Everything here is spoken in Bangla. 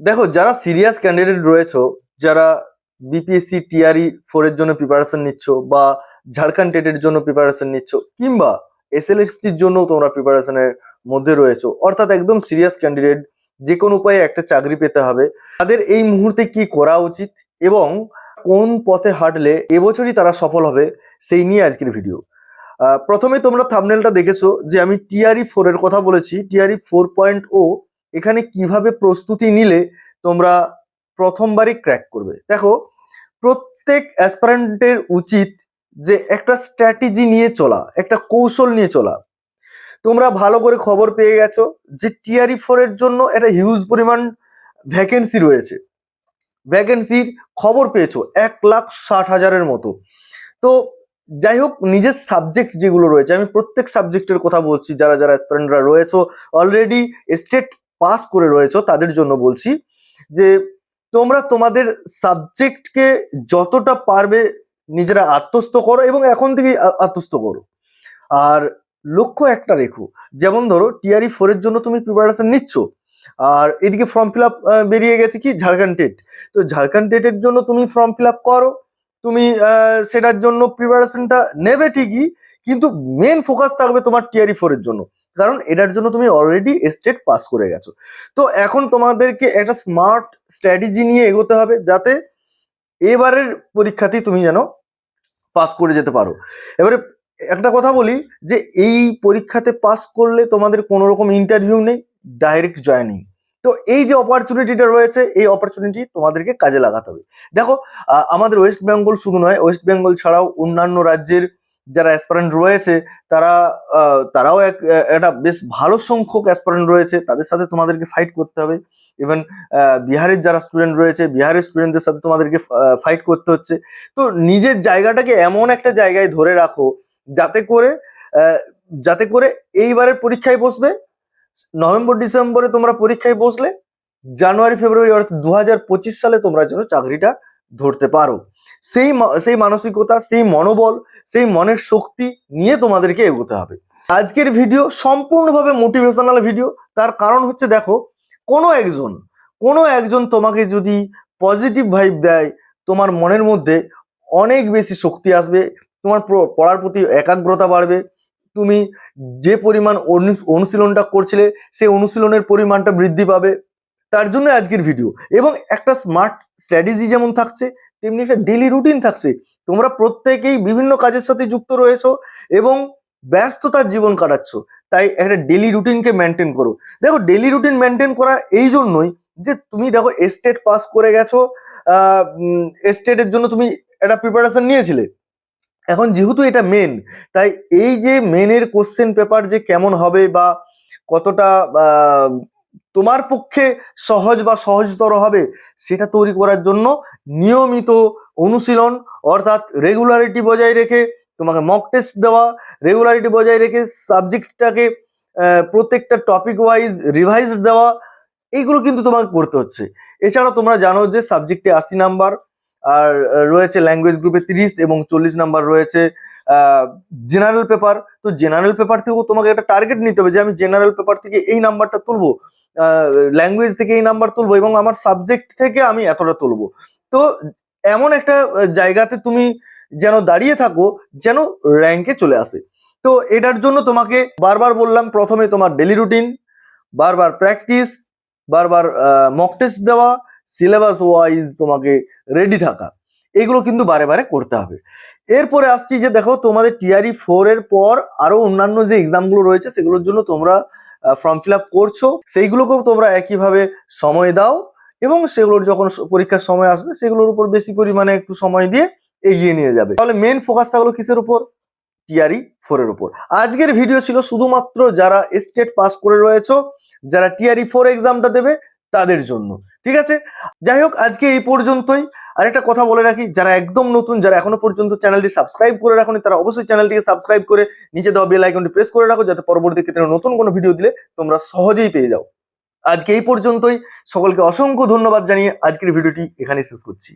দেখো, যারা সিরিয়াস ক্যান্ডিডেট রয়েছো, যারা বিপিএসসি টিআরই ফোর এর জন্য প্রিপারেশন নিচ্ছ বা ঝাড়খণ্ড টেটের জন্য প্রিপারেশন নিচ্ছ কিংবা এসএলএসটির জন্য তোমরা প্রিপারেশনের মধ্যে রয়েছো, অর্থাৎ একদম সিরিয়াস ক্যান্ডিডেট যে কোনো উপায়ে একটা চাকরি পেতে হবে, তাদের এই মুহূর্তে কি করা উচিত এবং কোন পথে হাঁটলে এবছরই তারা সফল হবে, সেই নিয়ে আজকের ভিডিও প্রথমে তোমরা থামনেলটা দেখেছ যে আমি টিআরই ফোর এর কথা বলেছি টিআরই ফোর পয়েন্ট ও এখানে কীভাবে প্রস্তুতি নিলে তোমরা প্রথমবারই ক্র্যাক করবে? দেখো, প্রত্যেক অ্যাসপারেন্টের উচিত যে একটা স্ট্র্যাটেজি নিয়ে চলা, একটা কৌশল নিয়ে চলা। তোমরা ভালো করে খবর পেয়ে গেছো যে টিআরই ফোর এর জন্য একটা হিউজ পরিমাণ ভ্যাকেন্সি রয়েছে। ভ্যাকেন্সির খবর পেয়েছ, এক লাখ ষাট হাজারের মতো। তো যাই হোক, নিজের সাবজেক্ট যেগুলো রয়েছে, আমি প্রত্যেক সাবজেক্টের কথা বলছি, যারা যারা অ্যাসপারেন্টরা রয়েছো অলরেডি স্টেট পাস করে রয়েছো, তাদের জন্য বলছি যে তোমরা তোমাদের সাবজেক্টকে যতটা পারবে নিজেরা আত্মস্থ করো এবং এখন থেকেই আত্মস্থ করো। আর লক্ষ্য একটা রেখো, যেমন ধরো টিআরই ফোর এর জন্য তুমি প্রিপারেশন নিচ্ছ, আর এদিকে ফর্ম ফিল আপ বেরিয়ে গেছে কি? ঝাড়খণ্ড টেট তো ঝাড়খণ্ড টেটের জন্য তুমি ফর্ম ফিল আপ করো, তুমি সেটার জন্য প্রিপারেশনটা নেবে ঠিকই, কিন্তু মেন ফোকাস থাকবে তোমার টিআরই ফোর এর জন্য। কারণ এটার জন্য তুমি অলরেডি স্টেট পাস করে গেছো। তো এখন তোমাদেরকে একটা স্মার্ট স্ট্র্যাটেজি নিয়ে এগোতে হবে যাতে এবারের পরীক্ষাতেই তুমি যেন পাস করে যেতে পারো। এবারে একটা কথা বলি যে এই পরীক্ষাতে পাস করলে তোমাদের কোনো রকম ইন্টারভিউ নেই ডাইরেক্ট জয়েনিং তো এই যে অপরচুনিটিটা রয়েছে, এই অপরচুনিটি তোমাদেরকে কাজে লাগাতে হবে। দেখো আমাদের ওয়েস্ট বেঙ্গল শুধু নয় ওয়েস্ট বেঙ্গল ছাড়াও অন্যান্য রাজ্যের যারা অ্যাসপারেন্ট রয়েছে, তারা তারাও এক একটা বেশ ভালো সংখ্যক অ্যাসপারেন্ট রয়েছে, তাদের সাথে তোমাদেরকে ফাইট করতে হবে। ইভেন বিহারের যারা স্টুডেন্ট রয়েছে, বিহারের স্টুডেন্টদের সাথে তোমাদেরকে ফাইট করতে হচ্ছে। তো নিজের জায়গাটাকে এমন একটা জায়গায় ধরে রাখো, যাতে করে যাতে করে এইবারের পরীক্ষায় বসবে, নভেম্বর, ডিসেম্বরে তোমরা পরীক্ষায় বসলে, জানুয়ারি, ফেব্রুয়ারি অর্থাৎ দু হাজার পঁচিশ সালে তোমরা যেন চাকরিটা ধরতে পারো। সেই সেই মানসিকতা, সেই মনোবল, সেই মনের শক্তি নিয়ে তোমাদেরকে এগোতে হবে। আজকের ভিডিও সম্পূর্ণভাবে মোটিভেশনাল ভিডিও তার কারণ হচ্ছে দেখো, কোনো একজন কোনো একজন তোমাকে যদি পজিটিভ ভাইব দেয়, তোমার মনের মধ্যে অনেক বেশি শক্তি আসবে, তোমার পড়ার প্রতি একাগ্রতা বাড়বে। তুমি যে পরিমাণ অনুশীলনটা করছিলে, সেই অনুশীলনের পরিমাণটা বৃদ্ধি পাবে। তার জন্য আজকের ভিডিও এবং একটা স্মার্ট স্ট্র্যাটেজি যেমন থাকছে, তেমনি একটা ডেলি রুটিন থাকছে। তোমরা প্রত্যেকেই বিভিন্ন কাজের সাথে যুক্ত রয়েছো এবং ব্যস্ততার জীবন কাটাচ্ছ। তাই একটা ডেলি রুটিনকে মেনটেন করো। দেখো ডেলি রুটিন মেনটেন করা এই জন্যই যে তুমি দেখো এস্টেট পাস করে গেছো এস্টেটের জন্য তুমি একটা প্রিপারেশন নিয়েছিলে। এখন যেহেতু এটা মেন তাই এই যে মেনের কোশ্চেন পেপার যে কেমন হবে বা কতটা তোমার পক্ষে সহজ বা সহজতর হবে, সেটা তৈরি করার জন্য নিয়মিত অনুশীলন, অর্থাৎ রেগুলারিটি বজায় রেখে তোমাকে মক টেস্ট দেওয়া রেগুলারিটি বজায় রেখে সাবজেক্টটাকে প্রত্যেকটা টপিক ওয়াইজ রিভাইজ দেওয়া এইগুলো কিন্তু তোমাকে করতে হচ্ছে। এছাড়া তোমরা জানো যে সাবজেক্টে আশি নাম্বার আর রয়েছে ল্যাঙ্গুয়েজ গ্রুপে তিরিশ এবং চল্লিশ নাম্বার রয়েছে জেনারেল পেপার তো জেনারেল পেপার থেকেও তোমাকে একটা টার্গেট নিতে হবে যে আমি জেনারেল পেপার থেকে এই নাম্বারটা তুলবো। ল্যাঙ্গুয়েজ থেকে এই নাম্বার তুলবো এবং আমার সাবজেক্ট থেকে আমি এতটা তুলবো। তো এমন একটা জায়গাতে তুমি যেন দাঁড়িয়ে থাকো, যেন র্যাঙ্কে চলে আসে। তো এটার জন্য তোমাকে বারবার বললাম, প্রথমে তোমার ডেলি রুটিন বারবার প্র্যাকটিস বারবার মক টেস্ট দেওয়া সিলেবাস ওয়াইজ তোমাকে রেডি থাকা। এগুলো কিন্তু বারে বারে করতে হবে। এরপরে আসছি যে দেখো তোমাদের টিআরই ফোর এর পর আরও অন্যান্য যে এক্সামগুলো রয়েছে সেগুলোর জন্য তোমরা ফর্ম ফিল আপ করছ। সেইগুলোকেও তোমরা একইভাবে সময় দাও এবং সেগুলোর যখন পরীক্ষার সময় আসবে সেগুলোর উপর বেশি পরিমাণে একটু সময় দিয়ে এগিয়ে নিয়ে যাবে। তাহলে মেন ফোকাস থাকল কিসের উপর? টিআরই ফোর এর উপর। আজকের ভিডিও ছিল শুধুমাত্র যারা স্টেট পাস করে রয়েছো, যারা টিআরই ফোর এক্সামটা দেবে তাদের জন্য। ঠিক আছে? যাই হোক, আজকে এই পর্যন্তই। আরেকটা কথা বলে রাখি, যারা একদম নতুন, যারা এখনও পর্যন্ত চ্যানেলটি সাবস্ক্রাইব করে রাখুন, তারা অবশ্যই চ্যানেলটিকে সাবস্ক্রাইব করে নিচে দেওয়া বেল আইকনটি প্রেস করে রাখো, যাতে পরবর্তী ক্ষেত্রে নতুন কোনো ভিডিও দিলে তোমরা সহজেই পেয়ে যাও। আজকে এই পর্যন্তই। সকলকে অসংখ্য ধন্যবাদ জানিয়ে আজকের ভিডিওটি এখানে শেষ করছি।